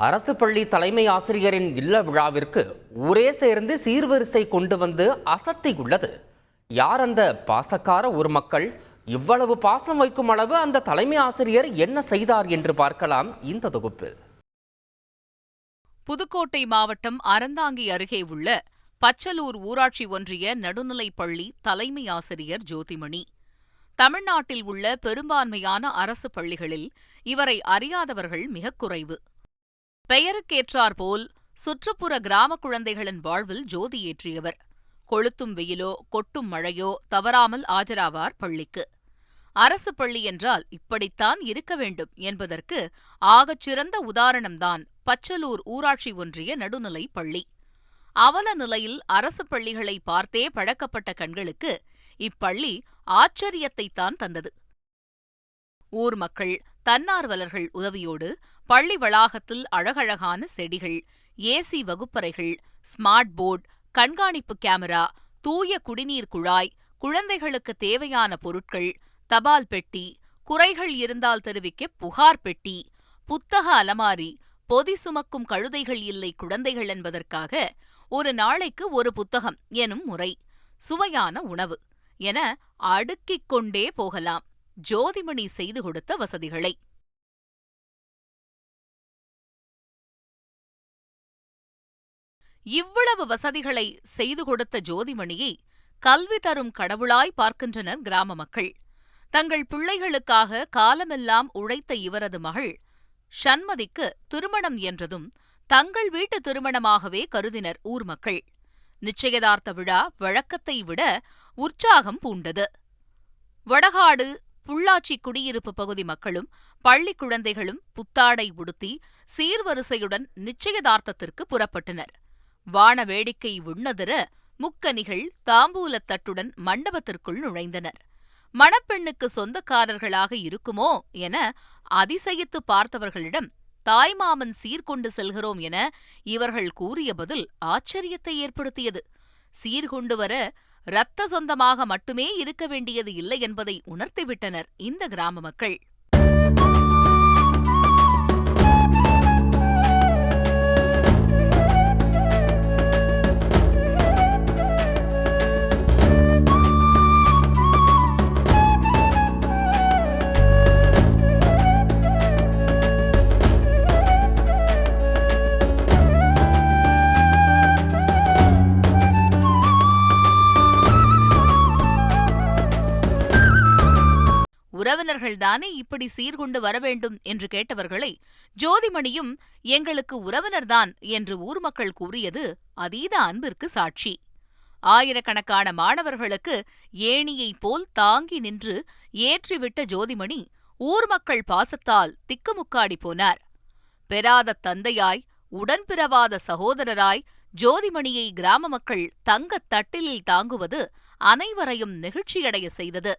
அரசு பள்ளி தலைமை ஆசிரியரின் இல்ல விழாவிற்கு ஊரே சேர்ந்து சீர்வரிசை கொண்டு வந்து அசத்தியுள்ளது யார் அந்த பாசக்கார ஊர் மக்கள்? இவ்வளவு பாசம் வைக்கும் அளவு அந்த தலைமை ஆசிரியர் என்ன செய்தார் என்று பார்க்கலாம் இந்த தொகுப்பு. புதுக்கோட்டை மாவட்டம் அறந்தாங்கி அருகே உள்ள பச்சலூர் ஊராட்சி ஒன்றிய நடுநிலைப் பள்ளி தலைமை ஆசிரியர் ஜோதிமணி. தமிழ்நாட்டில் உள்ள பெரும்பான்மையான அரசு பள்ளிகளில் இவரை அறியாதவர்கள் மிகக் குறைவு. பெயருக்கேற்றாற்போல் சுற்றுப்புற கிராம குழந்தைகளின் வாழ்வில் ஜோதி ஏற்றியவர். கொளுத்தும் வெயிலோ கொட்டும் மழையோ தவறாமல் ஆஜராவார் பள்ளிக்கு. அரசு பள்ளி என்றால் இப்படித்தான் இருக்க வேண்டும் என்பதற்கு ஆகச் சிறந்த உதாரணம்தான் பச்சலூர் ஊராட்சி ஒன்றிய நடுநிலை பள்ளி. அவல நிலையில் அரசு பள்ளிகளை பார்த்தே பழக்கப்பட்ட கண்களுக்கு இப்பள்ளி ஆச்சரியத்தைத்தான் தந்தது. ஊர் மக்கள் தன்னார்வலர்கள் உதவியோடு பள்ளி வளாகத்தில் அழகழகான செடிகள் ஏசி வகுப்பறைகள் ஸ்மார்ட் போர்டு கண்காணிப்பு கேமரா தூய குடிநீர் குழாய் குழந்தைகளுக்கு தேவையான பொருட்கள் தபால் பெட்டி குறைகள் இருந்தால் தெரிவிக்க புகார் பெட்டி புத்தக அலமாரி பொதி சுமக்கும் கழுதைகள் இல்லை குழந்தைகள் என்பதற்காக ஒரு நாளைக்கு ஒரு புத்தகம் எனும் முறை சுவையான உணவு என அடுக்கிக் கொண்டே போகலாம். ஜோதிமணி செய்து கொடுத்த வசதிகளை இவ்வளவு வசதிகளை செய்து கொடுத்த ஜோதிமணியை கல்வி தரும் கடவுளாய் பார்க்கின்றனர் கிராம மக்கள். தங்கள் பிள்ளைகளுக்காக காலமெல்லாம் உழைத்த இவரது மகள் ஷண்மதிக்கு திருமணம் என்றதும் தங்கள் வீட்டு திருமணமாகவே கருதினர் ஊர் மக்கள். நிச்சயதார்த்த விழா வழக்கத்தை விட உற்சாகம் பூண்டது. வடகாடு புள்ளாச்சி குடியிருப்பு பகுதி மக்களும் பள்ளி குழந்தைகளும் புத்தாடை உடுத்தி சீர்வரிசையுடன் நிச்சயதார்த்தத்திற்கு புறப்பட்டனர். வான வேடிக்கை உண்ணதிர முக்கனிகள் தாம்பூலத் தட்டுடன் மண்டபத்திற்குள் நுழைந்தனர். மணப்பெண்ணுக்கு சொந்தக்காரர்களாக இருக்குமோ என அதிசயித்து பார்த்தவர்களிடம் தாய்மாமன் சீர்கொண்டு செல்கிறோம் என இவர்கள் கூறிய பதில் ஆச்சரியத்தை ஏற்படுத்தியது. சீர்கொண்டு வர இரத்த சொந்தமாக மட்டுமே இருக்க வேண்டியது இல்லை என்பதை உணர்த்திவிட்டனர் இந்த கிராம மக்கள். உறவினர்கள்தானே இப்படி சீர்கொண்டு வரவேண்டும் என்று கேட்டவர்களை ஜோதிமணியும் எங்களுக்கு உறவினர்தான் என்று ஊர் மக்கள் கூறியது அதீத அன்பிற்கு சாட்சி. ஆயிரக்கணக்கான மாணவர்களுக்கு ஏணியைப் போல் தாங்கி நின்று ஏற்றிவிட்ட ஜோதிமணி ஊர் மக்கள் பாசத்தால் திக்குமுக்காடி போனார். பெறாத தந்தையாய் உடன்பிறவாத சகோதரராய் ஜோதிமணியை கிராம மக்கள் தங்கத் தட்டிலில் தாங்குவது அனைவரையும் நெகிழ்ச்சியடைய செய்தது.